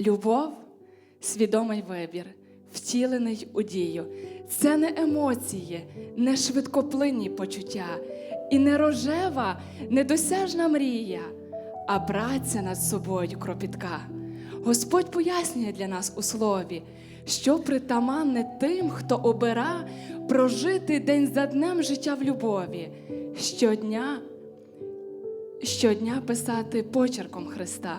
Любов свідомий вибір, втілений у дію. Це не емоції, не швидкоплинні почуття і не рожева, недосяжна мрія, а праця над собою кропітка. Господь пояснює для нас у слові, що притаманне тим, хто обира прожити день за днем життя в любові, щодня щодня писати почерком Христа.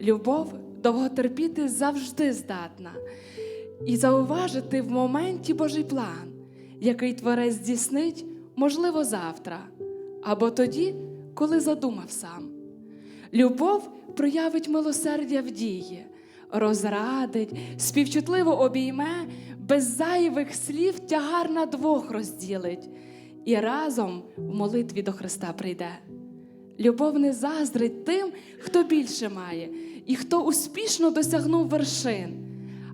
Любов довготерпіти завжди здатна і зауважити в моменті Божий план, який творець здійснить, можливо, завтра, або тоді, коли задумав сам. Любов проявить милосердя в дії, розрадить, співчутливо обійме, без зайвих слів тягар на двох розділить і разом в молитві до Христа прийде. Любов не заздрить тим, хто більше має, і хто успішно досягнув вершин,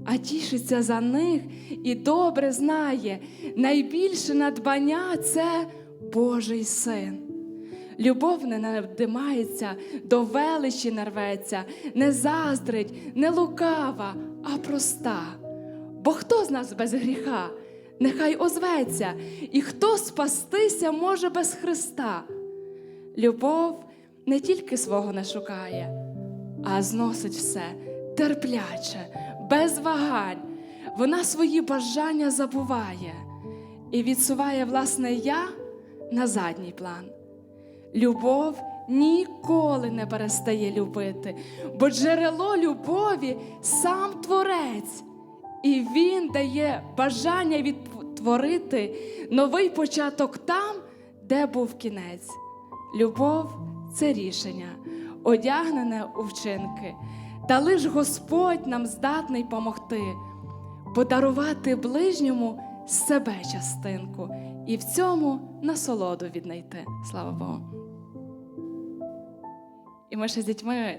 а тішиться за них і добре знає, найбільше надбання це Божий син. Любов не надимається, до величі не рветься, не заздрить, не лукава, а проста. Бо хто з нас без гріха? Нехай озветься, і хто спастися може без Христа. Любов не тільки свого не шукає, а зносить все терпляче, без вагань. Вона свої бажання забуває і відсуває власне я на задній план. Любов ніколи не перестає любити, бо джерело любові сам творець, і він дає бажання відтворити новий початок там, де був кінець. Любов це рішення, одягнене у вчинки, та лиш Господь нам здатний помогти, подарувати ближньому себе частинку і в цьому насолоду віднайти. Слава Богу. І ми ще з дітьми